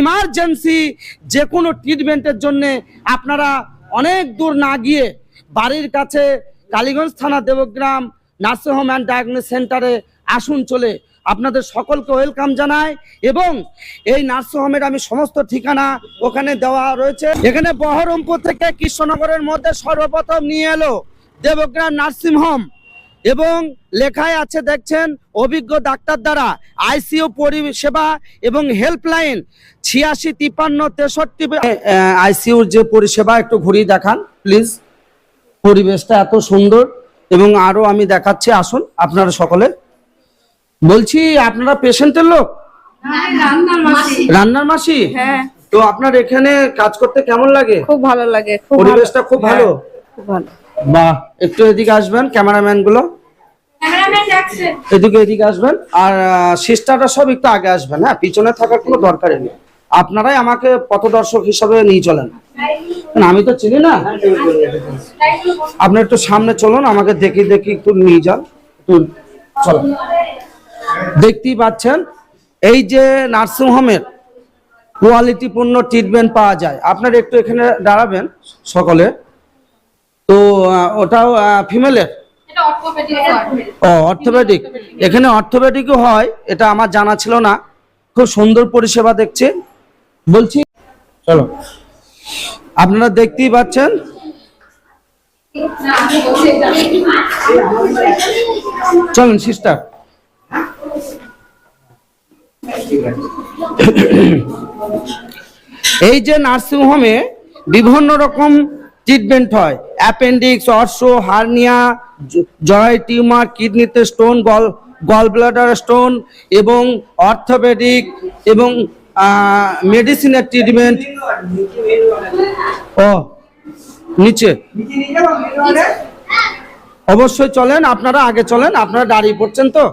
Emergency যে কোনো ট্রিটমেন্টের জন্য আপনারা অনেক দূর না গিয়ে বাড়ির কাছে কালীগঞ্জ থানা Debgram nursing home and diagnostic সেন্টারে আসুন চলে। আপনাদের সকলকে ওয়েলকাম জানাই এবং এই নার্সিং হোমের আমি সমস্ত ঠিকানা ওখানে দেওয়া রয়েছে। এখানে বহরমপুর থেকে কৃষ্ণনগরের মধ্যে সর্বপ্রথম নিয়ে এলো দেবগ্রাম নার্সিং হোম। এবং লেখায় আছে দেখছেন অভিজ্ঞ ডাক্তার দ্বারা আইসিইউ পরিষেবা এবং হেল্পলাইন ছিয়াশি তিপ্পান্ন তেষট্টি আইসিইউর যে পরিষেবা একটু ঘুরিয়ে দেখান প্লিজ। পরিবেশটা এত সুন্দর এবং আরও আমি দেখাচ্ছি আসুন আপনারা সকলে। বলছি আপনারা পেশেন্টের লোক? রান্নার মাসি। হ্যাঁ। তো আপনার এখানে কাজ করতে কেমন লাগে? খুব ভালো লাগে পরিবেশটা খুব ভালো? খুব ভালো। বাহ একটু এদিকে আসবেন ক্যামেরাম্যানগুলো। এদিকে এদিকে আসবেন। আর সিস্টাররা সব একটু আগে আসবেন হ্যাঁ? পিছনে থাকার কোনো দরকারই নেই। আপনারাই আমাকে পথদর্শক হিসাবে নিয়ে চলেন। আমি তো চিনি না। আপনি একটু সামনে চলুন আমাকে দেখি দেখি একটু নিয়ে যান। একটু চলো দেখতেই পাচ্ছেন এই যে নার্সিং হোমের কোয়ালিটিপূর্ণ ট্রিটমেন্ট পাওয়া যায়। আপনার একটু এখানে দাঁড়াবেন সকলে। ওটাও ফিমেলের ও অর্থোপেডিক এখানে অর্থোপেডিকও হয় এটা আমার জানা ছিল না। খুব সুন্দর পরিষেবা দেখছি। বলছি চলো। আপনারা দেখতেই পাচ্ছেন। চলুন সিস্টার এই যে নার্সিংহোমে বিভিন্ন রকম ট্রিটমেন্ট হয়। অ্যাপেন্ডিক্স, অর্শ, হার্নিয়া জয়, টিউমার, কিডনিতে stone, gall gall bladder stone এবং অর্থোপেডিক এবং মেডিসিনের ট্রিটমেন্ট। ও, নিচে। অবশ্যই চলেন, আপনারা আগে চলেন, আপনারা দাঁড়িয়ে পড়ছেন তো।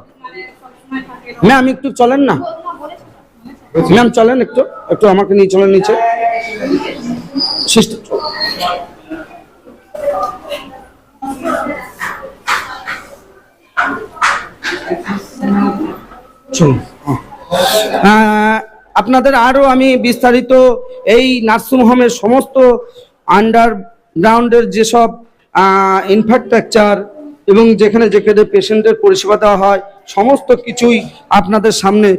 ম্যাম, একটু চলেন না। ম্যাম, চলেন একটু একটু আমাকে নিয়ে চলেন নিচে। সিস্টার চলুন। আপনাদের আরও আমি বিস্তারিত এই নার্সিং হোমের সমস্ত আন্ডারগ্রাউন্ডের যেসব ইনফ্রাস্ট্রাকচার এবং যেখানে যেখানে পেশেন্টের পরিষেবা দেওয়া হয় সমস্ত কিছুই আপনাদের সামনে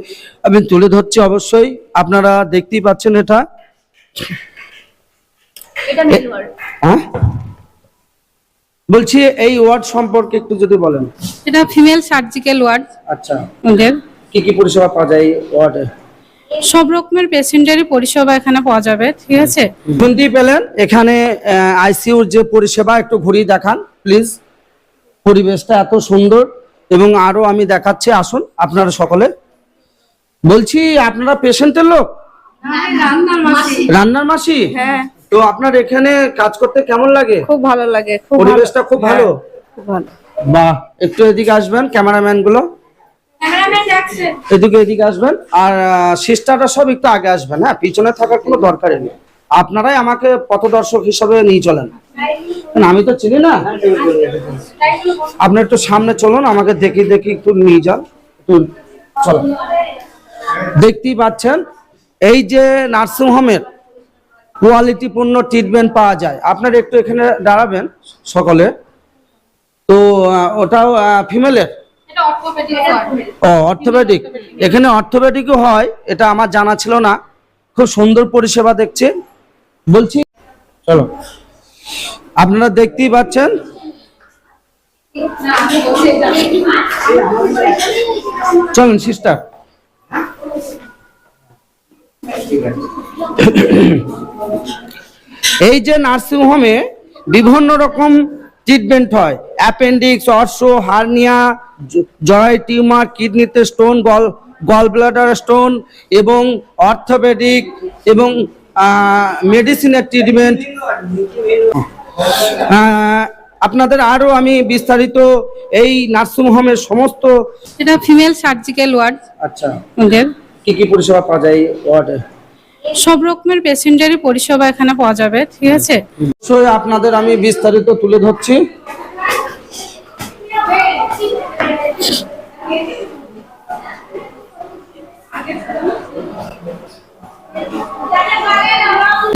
আমি তুলে ধরছি অবশ্যই। আপনারা দেখতেই পাচ্ছেন এটা। হ্যাঁ? বলছি এই ওয়ার্ড সম্পর্কে একটু যদি বলেন। এটা ফিমেল সার্জিক্যাল ওয়ার্ড আচ্ছা। ওদের। কি কি পরিষেবা পাওয়া যায় এই ওয়ার্ডে সব রকমের পেশেন্টেরই পরিষেবা এখানে পাওয়া যাবে ঠিক আছে? শুনতেই পেলেন এখানে আইসিইউর যে পরিষেবা একটু ঘুরিয়ে দেখান প্লিজ পরিবেশটা এত সুন্দর এবং আরও আমি দেখাচ্ছি আসুন আপনারা সকলে। বলছি আপনারা পেশেন্টের লোক? রান্নার মাসি। রান্নার মাসি? হ্যাঁ। তো আপনার এখানে কাজ করতে কেমন লাগে? খুব ভালো লাগে খুব পরিবেশটা খুব ভালো? খুব ভালো। বাহ একটু এদিকে আসবেন ক্যামেরাম্যানগুলো এদিকে এদিকে আসবেন। আর সিস্টারটা সব একটু আগে আসবেন হ্যাঁ? পিছনে থাকার কোনো দরকারই নেই। আপনারাই আমাকে পথদর্শক হিসাবে নিয়ে চলেন। আমি তো চিনি না। আপনি একটু সামনে চলুন আমাকে দেখি দেখি একটু নিয়ে যান। একটু চলো দেখতেই পাচ্ছেন এই যে নার্সিং হোমের কোয়ালিটিপূর্ণ ট্রিটমেন্ট পাওয়া যায়। আপনার একটু এখানে দাঁড়াবেন সকলে। তো ওটাও ফিমেলের ও অর্থোপেডিক এখানে অর্থোপেডিকও হয় এটা আমার জানা ছিল না। খুব সুন্দর পরিষেবা দেখছি। বলছি চলো। আপনারা দেখতেই পাচ্ছেন। চলুন সিস্টার এই যে নার্সিং হোমে বিভিন্ন রকম ট্রিটমেন্ট হয়। অ্যাপেন্ডিক্স অর্শ হার্নিয়া জয় টিউমার কিডনিতে stone gall gall bladder stone এবং অর্থোপেডিক এবং মেডিসিনের ট্রিটমেন্ট আপনাদের আরও আমি বিস্তারিত এই নার্সিং হোমের সমস্ত এটা ফিমেল সার্জিক্যাল ওয়ার্ড আচ্ছা। ওদের। কি কি পরিষেবা পাওয়া যায় ওয়ার্ডে? সব রকমের পেশেন্টেরই পরিষেবা এখানে পাওয়া যাবে ঠিক আছে? অবশ্যই আপনাদের আমি বিস্তারিত তুলে ধরছি।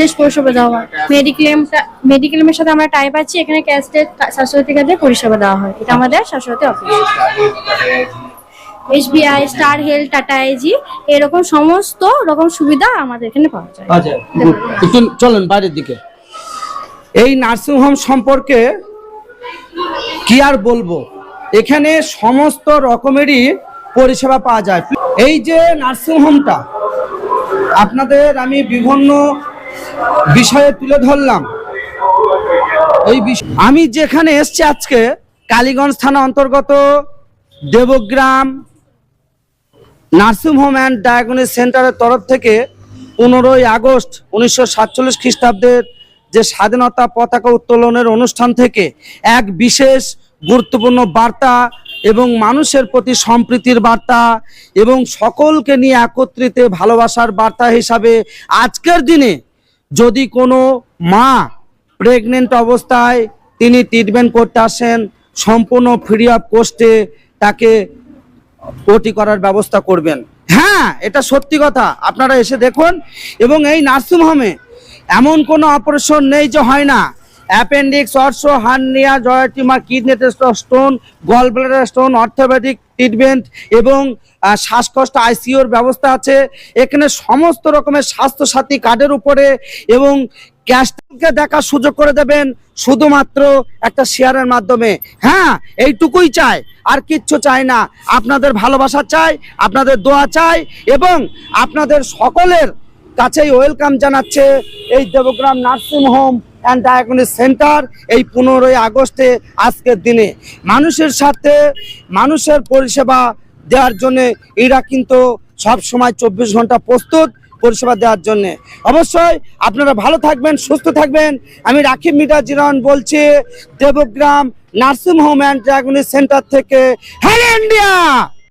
দেশ পরিষেবা দেওয়া হয়। মেডিক্লেমটা মেডিক্লেমের সাথে আমরা টাইপ আছি এখানে ক্যাশলেস স্বাস্থ্যসাথী কার্ডের পরিষেবা দেওয়া হয়। এটা আমাদের Swasthya Sathi office SBI star health Tata AG এরকম সমস্ত রকম সুবিধা আমাদের এখানে পাওয়া যায়। আচ্ছা good. একটু চলেন বাইরের দিকে। এই নার্সিং হোম সম্পর্কে কি আর বলব? এখানে সমস্ত রকমেরই পরিষেবা পাওয়া যায়। এই যে নার্সিং হোমটা আপনাদের আমি বিভিন্ন বিষয়ে তুলে ধরলাম। এই বিষয় আমি যেখানে এসছি আজকে কালীগঞ্জ থানা অন্তর্গত Debgram nursing home and diagnostic সেন্টারের তরফ থেকে পনেরোই আগস্ট উনিশশো সাতচল্লিশ খ্রিস্টাব্দের যে স্বাধীনতা পতাকা উত্তোলনের অনুষ্ঠান থেকে এক বিশেষ গুরুত্বপূর্ণ বার্তা এবং মানুষের প্রতি সম্প্রীতির বার্তা এবং সকলকে নিয়ে একত্রিত ভালোবাসার বার্তা হিসাবে আজকের দিনে যদি কোনো মা প্রেগনেন্ট অবস্থায় তিনি ট্রিটমেন্ট করতে আসেন, সম্পূর্ণ ফ্রি অফ কোস্টে তাকে ওটি করার ব্যবস্থা করবেন। হ্যাঁ এটা সত্যি কথা। আপনারা এসে দেখুন, এবং এই নার্সিংহোমে এমন কোনো অপারেশন নেই যে হয় না। অ্যাপেন্ডিক্স, অর্শ, hernia, জয়াটিমা, kidney stone gall bladder stone, orthopaedic treatment এবং শ্বাসকষ্ট, আইসিইউর ব্যবস্থা আছে। এখানে সমস্ত রকমের স্বাস্থ্যসাথী কার্ডের উপরে এবং ক্যাশকে দেখার সুযোগ করে দেবেন শুধুমাত্র একটা শেয়ারের মাধ্যমে। হ্যাঁ এইটুকুই চাই, আর কিচ্ছু চাই না। আপনাদের ভালোবাসা চাই, আপনাদের দোয়া চাই এবং আপনাদের সকলের কাছেই ওয়েলকাম জানাচ্ছে এই Debgram nursing home and diagnostic centre এই পনেরোই আগস্টে আজকের দিনে। মানুষের সাথে মানুষের পরিষেবা দেওয়ার জন্য এরা কিন্তু সব সময় চব্বিশ ঘণ্টা প্রস্তুত পরিষেবা দেওয়ার জন্য। অবশ্যই আপনারা ভালো থাকবেন, সুস্থ থাকবেন। আমি রাখিব মিটা জিরন বলছি, Debgram nursing home and diagnostic centre থেকে হ্যালো ইন্ডিয়া